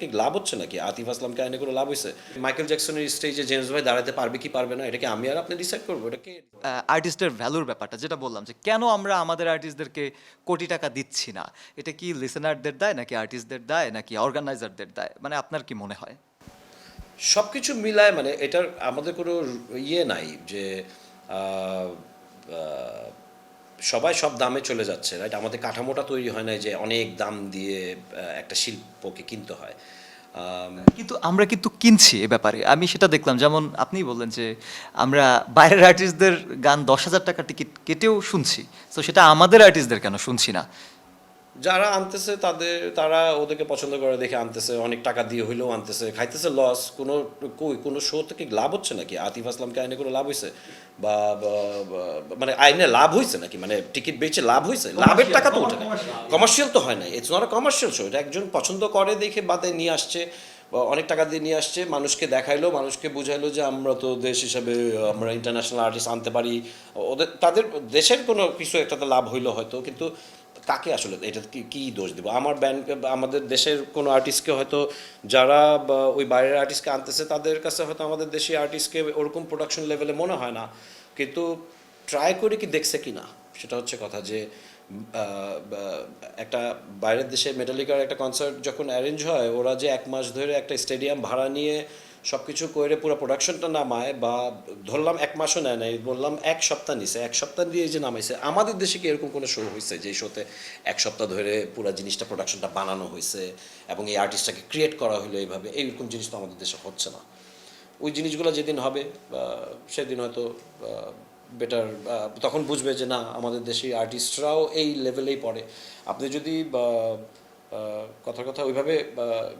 কি লাভ হচ্ছে নাকি? আতিফ আসলামকে আইনে কোনো লাভ হয়েছে মাইকেল জ্যাকসনের স্টেজে জেমস ভাই দাঁড়াতে পারবে কি পারবে না এটাকে আমি আর আপনি ডিসাইড করব? এটা কে আর্টিস্টের ভ্যালুর ব্যাপারটা যেটা বললাম যে কেন আমরা আমাদের আর্টিস্টদেরকে কোটি টাকা দিচ্ছি না? এটা কি লিসেনারদের দায় নাকি আর্টিস্টদের দায় নাকি অর্গানাইজারদের দায়? মানে আপনার কি মনে হয়? সব কিছু মিলায় মানে এটার আমাদের কোনো ইয়ে নাই যে সবাই সব দামে চলে যাচ্ছে রাইট আমাদের কাঠামোটা তৈরি হয় না যে অনেক দাম দিয়ে একটা শিল্পকে কিনতে হয়। কিন্তু আমরা কিন্তু কিনছি এ ব্যাপারে। আমি সেটা দেখলাম, যেমন আপনি বললেন যে আমরা বাইরের আর্টিস্টদের গান দশ হাজার টাকা টিকিট কেটেও শুনছি। তো সেটা আমাদের আর্টিস্টদের কেন শুনছি না? যারা আনতেছে তাদের তারা ওদেরকে পছন্দ করে দেখে আনতেছে অনেক টাকা দিয়ে হইলেও আনতেছে খাইতেছে লস কোনো কই কোনো শো থেকে লাভ হচ্ছে নাকি? আতিফ আসলামকে আইনে কোনো লাভ হয়েছে বা মানে আইনে লাভ হয়েছে নাকি? মানে টিকিট বেচে লাভ হয়েছে লাভের টাকা তো ওঠে না। কমার্শিয়াল তো হয় না ইটস নট কমার্শিয়াল শো এটা একজন পছন্দ করে দেখে বাদে নিয়ে আসছে বা অনেক টাকা দিয়ে নিয়ে আসছে মানুষকে দেখাইলো মানুষকে বুঝাইলো যে আমরা তো দেশ হিসাবে আমরা ইন্টারন্যাশনাল আর্টিস্ট আনতে পারি। ওদের তাদের দেশের কোনো কিছু একটাতে লাভ হইল হয়তো কিন্তু কাকে আসলে এটা কি দোষ দেবো? আমার ব্যান্ড আমাদের দেশের কোনো আর্টিস্টকে হয়তো যারা ওই বাইরের আর্টিস্টকে আনতেছে, তাদের কাছে হয়তো আমাদের দেশি আর্টিস্টকে ওরকম প্রোডাকশন লেভেলে মনে হয় না। কিন্তু ট্রাই করে কি দেখছে কি না সেটা হচ্ছে কথা যে একটা বাইরের দেশে মেটালিকার একটা কনসার্ট যখন অ্যারেঞ্জ হয়, ওরা যে এক মাস ধরে একটা স্টেডিয়াম ভাড়া নিয়ে সব কিছু করে পুরো প্রোডাকশনটা নামায় বা ধরলাম এক মাসও নেয় নাই, বললাম এক সপ্তাহ নিছে, এক সপ্তাহ দিয়ে যে নামাইছে। আমাদের দেশে কি এরকম কোনো শো হয়েছে যে শোতে এক সপ্তাহ ধরে পুরো জিনিসটা প্রোডাকশনটা বানানো হয়েছে এবং এই আর্টিস্টটাকে ক্রিয়েট করা হলো এইভাবে? এইরকম জিনিস তো আমাদের দেশে হচ্ছে না। ওই জিনিসগুলো যেদিন হবে সেদিন হয়তো বেটার তখন বুঝবে যে না আমাদের দেশি আর্টিস্টরাও এই লেভেলেই পড়ে। আপনি যদি কথার কথা ওইভাবে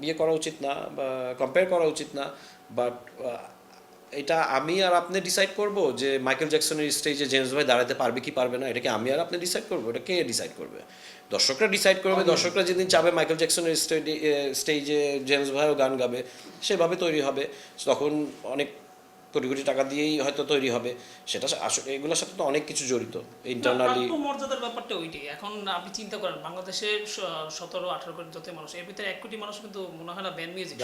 ইয়ে করা উচিত না বা কম্পেয়ার করা উচিত না বাট এটা আমি আর আপনি ডিসাইড করব যে মাইকেল জ্যাকসনের স্টেজে জেমস ভাই দাঁড়াতে পারবে কি পারবে না এটা কি আমি আর আপনি ডিসাইড করব? এটা কে ডিসাইড করবে? দর্শকরা ডিসাইড করবে দর্শকরা যেদিন চাবে মাইকেল জ্যাকসনের স্টেজে জেমস ভাইও গান গাবে সেভাবে তৈরি হবে। তখন অনেক কোটি কোটি টাকা দিয়েই হয়তো তৈরি হবে। সেটা আসলে এগুলোর সাথে তো অনেক কিছু জড়িত ইন্টারনালি মর্যাদার ব্যাপারটা ওইটাই। এখন আপনি চিন্তা করেন বাংলাদেশের সতেরো আঠারো কোটি যত মানুষ এর ভিতরে এক কোটি মানুষ কিন্তু মনে হয় না ব্যান্ড মিউজিক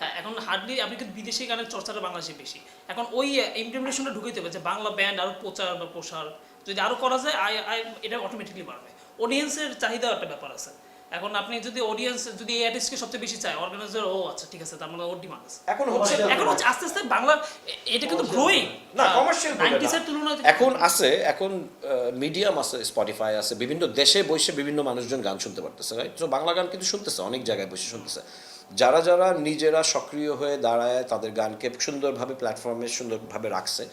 হ্যাঁ। এখন হার্ডলি আপনি কিন্তু বিদেশি গানের চর্চাটা বাংলাদেশে বেশি। এখন ওই ইমপ্লিমেন্টেশনটা ঢুকাইতে হবে যে বাংলা ব্যান্ড আরও প্রচার বা প্রসার যদি আরও করা যায় আই আই এটা অটোমেটিকলি বাড়বে। অডিয়েন্সের চাহিদা একটা ব্যাপার আছে। এখন আপনি যদি অডিয়েন্স যদি এই আর্টিস্টকে সবচেয়ে বেশি চায় অর্গানাইজার ও আচ্ছা ঠিক আছে তার মানে ওর ডিমান্ড আছে। এখন হচ্ছে এখন হচ্ছে আস্তে আস্তে বাংলা এটা কিন্তু গ্রোয়িং না, বলে না। নাইনটিসের তুলনায় এখন আছে এখন মিডিয়াম আছে স্পটিফাই আছে বিভিন্ন দেশে বসে বিভিন্ন মানুষজন গান শুনতে পারতেছে রাইট তো বাংলা গান কিন্তু শুনতেছে অনেক জায়গায় বসে শুনতেছে। যারা যারা নিজেরা সক্রিয় হয়ে দাঁড়ায় তাদের গানকে সুন্দরভাবে প্ল্যাটফর্মে সুন্দরভাবে রাখছে।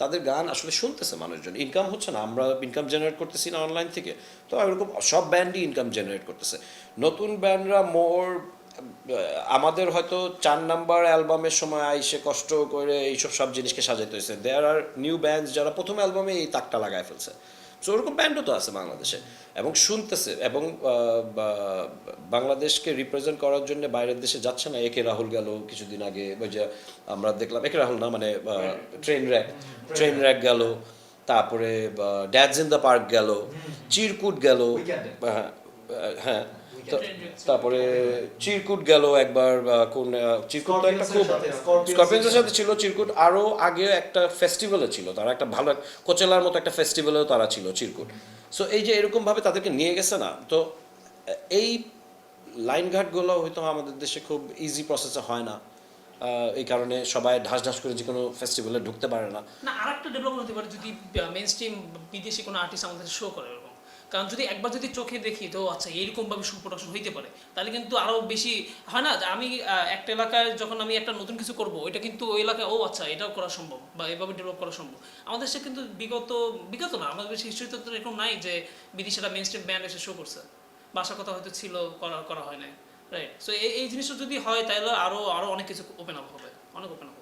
তাদের গান আসলে শুনতেছে মানুষজন। ইনকাম হচ্ছে না, আমরা ইনকাম জেনারেট করতেছি না অনলাইন থেকে। তো এরকম সব ব্যান্ডই ইনকাম জেনারেট করতেছে। নতুন ব্যান্ডরা মোর আমাদের হয়তো চার নাম্বার অ্যালবামের সময় আইসে কষ্ট করে এইসব সব জিনিসকে সাজাইতে হয়েছে দেয়ার আর নিউ ব্যান্ড যারা প্রথম অ্যালবামে এই তাকটা লাগায় ফেলছে। সো ওরকম ব্যান্ডও তো আছে বাংলাদেশে। এবং শুনতেছে এবং বাংলাদেশকে রিপ্রেজেন্ট করার জন্য বাইরের দেশে যাচ্ছে না। একে রাহুল গেল কিছুদিন আগে ওই যে আমরা দেখলাম একে রাহুল না মানে ট্রেন র্যাক ট্রেন র্যাক গেল তারপরে ড্যাডস ইন দ্য পার্ক গেল চিরকুট গেল হ্যাঁ হ্যাঁ তারপরে চিরকুট গেল একবার কোন চিরকুট তো একটা খুব স্করপিয়ন্সের সাথে। ছিল চিরকুট আরও আগে একটা ফেস্টিভ্যালে ছিল তারা একটা ভালো কোচেলার মতো একটা ফেস্টিভ্যালেও তারা ছিল চিরকুট। সো এই যে এরকম ভাবে তাদেরকে নিয়ে গেছে না তো এই লাইনঘাটগুলো হয়তো আমাদের দেশে খুব ইজি প্রসেসে হয় না আহ, এই কারণে সবাই ঢাস ঢাস করে যে কোনো ফেস্টিভ্যালে ঢুকতে পারে না। না আর একটা ডেভেলপমেন্ট হতে পারে যদি মেন স্ট্রিম বিদেশি কোনো আর্টিস্ট আমাদের শো করে কারণ যদি একবার যদি চোখে দেখি তো আচ্ছা এইরকম ভাবে শো হইতে পারে। তাহলে কিন্তু আরও বেশি, হয় না? আমি একটা এলাকায় যখন আমি একটা নতুন কিছু করব এটা কিন্তু ওই এলাকায়, ও আচ্ছা এটাও করা সম্ভব বা এভাবে ডেভেলপ করা সম্ভব। আমাদের দেশে কিন্তু বিগত বিগত না, আমাদের দেশে হিস্ট্রিতে তো এরকম নাই যে বিদেশিরা মেন স্ট্রিম ব্যান্ড এসে শো করছে। বাসার কথা হয়তো ছিল, করা করা হয় না রাইট সো এই জিনিসটা যদি হয়, তাহলে আরও আরও অনেক কিছু ওপেন আপ হবে, অনেক ওপেন আপ